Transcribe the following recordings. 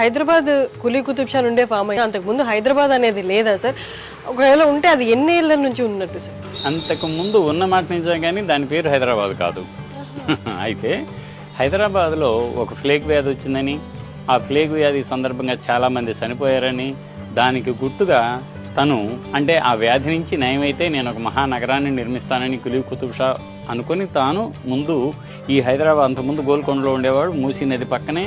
హైదరాబాద్ కులీ కుతుబ్ షా నుండే ఫామ్ అయ్యి అంతకు ముందు హైదరాబాద్ అనేది లేదా సార్? ఒకవేళ ఉంటే అది ఎన్ని ఏళ్ళ నుంచి ఉన్నట్టు సార్? అంతకు ముందు ఉన్న మాట నిజం కానీ దాని పేరు హైదరాబాద్ కాదు. అయితే హైదరాబాద్లో ఒక ఫ్లేక్ వ్యాధి వచ్చిందని ఆ ఫ్లేక్ వ్యాధి సందర్భంగా చాలామంది చనిపోయారని దానికి గుర్తుగా తను అంటే ఆ వ్యాధి నుంచి నయమైతే నేను ఒక మహానగరాన్ని నిర్మిస్తానని కులీ కుతుబ్ షా అనుకుని తాను ముందు ఈ హైదరాబాద్ అంతకుముందు గోల్కొండలో ఉండేవాడు మూసీ నది పక్కనే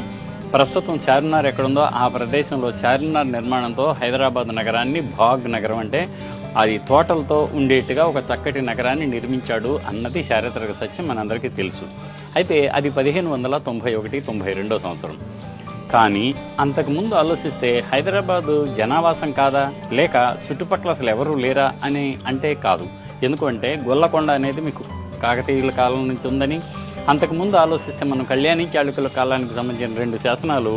ప్రస్తుతం చార్మినార్ ఎక్కడుందో ఆ ప్రదేశంలో చార్మినార్ నిర్మాణంతో హైదరాబాద్ నగరాన్ని భాగ్ నగరం అంటే అది తోటలతో ఉండేట్టుగా ఒక చక్కటి నగరాన్ని నిర్మించాడు అన్నది చారిత్రక సత్యం మనందరికీ తెలుసు. అయితే అది పదిహేను వందల తొంభై ఒకటి తొంభై రెండో సంవత్సరం. కానీ అంతకుముందు ఆలోచిస్తే హైదరాబాదు జనావాసం కాదా? లేక చుట్టుపక్కల అసలు ఎవరూ లేరా అని అంటే కాదు. ఎందుకంటే గొల్లకొండ అనేది మీకు కాకతీయుల కాలం నుంచి ఉందని అంతకుముందు ఆలోచిస్తే మనం కళ్యాణి చాళుకుల కాలానికి సంబంధించిన రెండు శాసనాలు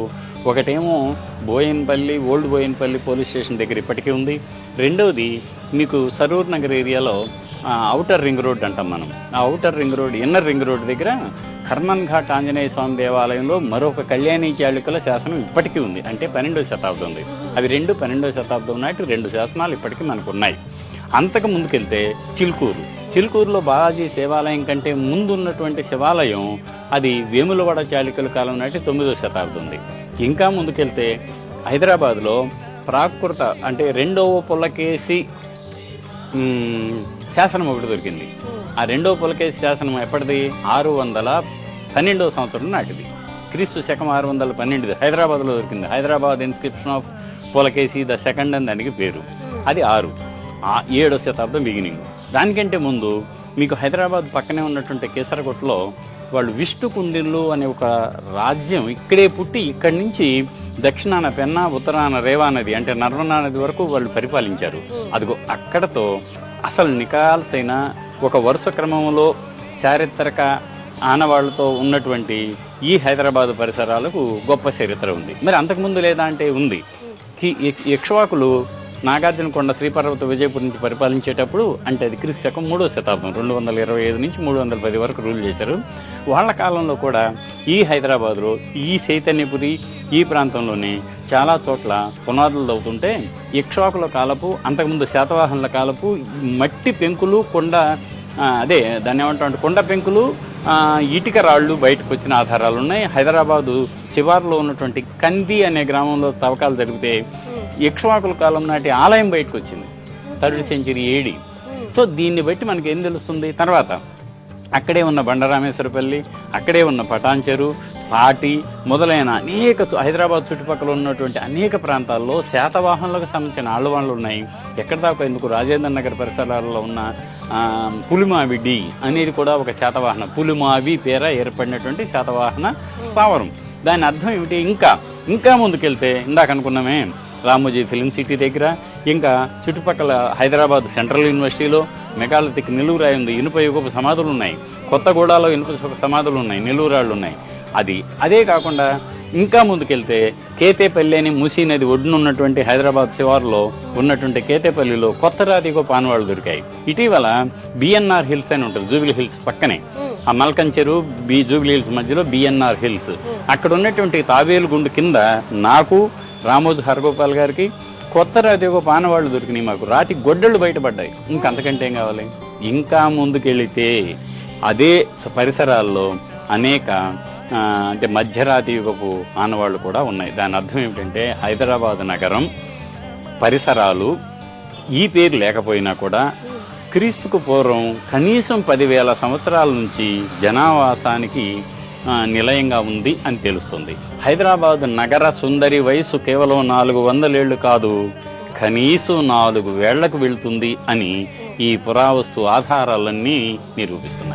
ఒకటేమో Bowenpally old Bowenpally police station దగ్గర ఇప్పటికీ ఉంది. రెండవది మీకు సరూర్ నగర్ ఏరియాలో అవుటర్ రింగ్ రోడ్ అంటాం మనం. ఆ outer ring road inner ring road దగ్గర కర్మన్ ఘాట్ ఆంజనేయ స్వామి దేవాలయంలో మరొక కళ్యాణి చాళుకుల శాసనం ఇప్పటికీ ఉంది. అంటే పన్నెండవ శతాబ్దం ఉంది. అవి రెండు పన్నెండవ శతాబ్దం నాటి రెండు శాసనాలు ఇప్పటికీ మనకు ఉన్నాయి. అంతకు ముందుకెళ్తే చిలుకూరు. చిలుకూరులో బాలాజీ శివాలయం కంటే ముందు ఉన్నటువంటి శివాలయం అది వేములవాడ చాళుక్యుల కాలం నాటి తొమ్మిదో శతాబ్దం ఉంది ఇంకా ముందుకెళ్తే హైదరాబాద్లో ప్రాకృత అంటే రెండవ పుల్లకేసి శాసనం ఒకటి దొరికింది. ఆ రెండవ పులకేసి శాసనం ఎప్పటిది? ఆరు వందల పన్నెండవ సంవత్సరం నాటిది. క్రీస్తు శకం ఆరు వందల పన్నెండుది. హైదరాబాద్లో దొరికింది. Hyderabad inscription of Pulakesi the second అని దానికి పేరు. అది ఆరు. ఏడో శతాబ్దం బిగినింగ్ దానికంటే ముందు మీకు హైదరాబాద్ పక్కనే ఉన్నటువంటి కేసరగొట్టలో వాళ్ళు విష్ణుకుండిన్లు అనే ఒక రాజ్యం ఇక్కడే పుట్టి ఇక్కడి నుంచి దక్షిణాన పెన్నా ఉత్తరాన రేవా నది అంటే నర్మనా నది వరకు వాళ్ళు పరిపాలించారు. అదిగో అక్కడతో అసలు నికాల్సైన ఒక వరుస క్రమంలో చారిత్రక ఆనవాళ్ళతో ఉన్నటువంటి ఈ హైదరాబాద్ పరిసరాలకు గొప్ప చరిత్ర ఉంది. మరి అంతకుముందు లేదా అంటే ఉంది. యక్షవాకులు నాగార్జునకొండ శ్రీపార్వత శ్రీపర్వత విజయపురం నుంచి పరిపాలించేటప్పుడు అంటే అది క్రీస్తు శకం మూడో శతాబ్దం రెండు వందల ఇరవై ఐదు నుంచి మూడు వందల పది వరకు రూల్ చేశారు. వాళ్ళ కాలంలో కూడా ఈ హైదరాబాద్లో ఈ చైతన్యపురి ఈ ప్రాంతంలోనే చాలా చోట్ల పునాదులు అవుతుంటే ఇక్ష్వాకుల కాలపు అంతకుముందు శాతవాహనుల కాలపు మట్టి పెంకులు కొండ అదే దాన్ని ఏమంటాం కొండ పెంకులు ఇటుక రాళ్ళు బయటకు వచ్చిన ఆధారాలు ఉన్నాయి. హైదరాబాదు శివార్లో ఉన్నటువంటి కంది అనే గ్రామంలో తవ్వకాలు జరిగితే ఇక్ష్వాకుల కాలం నాటి ఆలయం బయటకు వచ్చింది. థర్డ్ సెంచరీ ఏడి సో దీన్ని బట్టి మనకి ఏం తెలుస్తుంది? తర్వాత అక్కడే ఉన్న బండరామేశ్వరపల్లి అక్కడే ఉన్న పటాన్చెరు పాటి మొదలైన అనేక హైదరాబాద్ చుట్టుపక్కల ఉన్నటువంటి అనేక ప్రాంతాల్లో శాతవాహనులకు సంబంధించిన ఆళ్ళవాళ్ళు ఉన్నాయి. ఎక్కడ దాకా ఎందుకు? రాజేంద్ర నగర్ పరిసరాల్లో ఉన్న పులిమావి డి అనేది కూడా ఒక శాతవాహన పులిమావి పేర ఏర్పడినటువంటి శాతవాహన స్థావరం. దాని అర్థం ఏమిటి? ఇంకా ఇంకా ముందుకెళ్తే ఇందాక అనుకున్నామే రామోజీ ఫిలిం సిటీ దగ్గర ఇంకా చుట్టుపక్కల హైదరాబాద్ సెంట్రల్ యూనివర్సిటీలో మెగాలతిక్ నిలువురాయి ఉంది ఇనుప యుగపు సమాధులు ఉన్నాయి కొత్తగూడలో ఇనుప సమాధులు ఉన్నాయి నిలువురాళ్ళు ఉన్నాయి అది అదే కాకుండా ఇంకా ముందుకెళ్తే కేతేపల్లి అని మూసీ నది ఒడ్డున ఉన్నటువంటి హైదరాబాద్ శివార్లో ఉన్నటువంటి కేతేపల్లిలో కొత్త రాతిగో పానవాళ్ళు దొరికాయి. ఇటీవల బిఎన్ఆర్ హిల్స్ అని ఉంటుంది జూబిలీ హిల్స్ పక్కనే. ఆ మల్కంచెరు బి జూబ్లీ హిల్స్ మధ్యలో బిఎన్ఆర్ హిల్స్. అక్కడ ఉన్నటువంటి తాబేలు గుండు కింద నాకు రామోజు హరగోపాల్ గారికి కొత్త రాతి ఒక పానవాళ్ళు దొరికినాయి మాకు. రాతి గొడ్డళ్ళు బయటపడ్డాయి. ఇంకా అంతకంటే ఏం కావాలి? ఇంకా ముందుకెళితే అదే పరిసరాల్లో అనేక అంటే మధ్యరాతి యుగపు ఆనవాళ్ళు కూడా ఉన్నాయి. దాని అర్థం ఏమిటంటే హైదరాబాద్ నగరం పరిసరాలు ఈ పేరు లేకపోయినా కూడా క్రీస్తుకు పూర్వం కనీసం పదివేల సంవత్సరాల నుంచి జనావాసానికి నిలయంగా ఉంది అని తెలుస్తుంది. హైదరాబాద్ నగర సుందరి వయసు కేవలం నాలుగు వందలేళ్ళు కాదు కనీసం నాలుగు వేళ్ళకు వెళ్తుంది అని ఈ పురావస్తు ఆధారాలన్నీ నిరూపిస్తున్నాయి.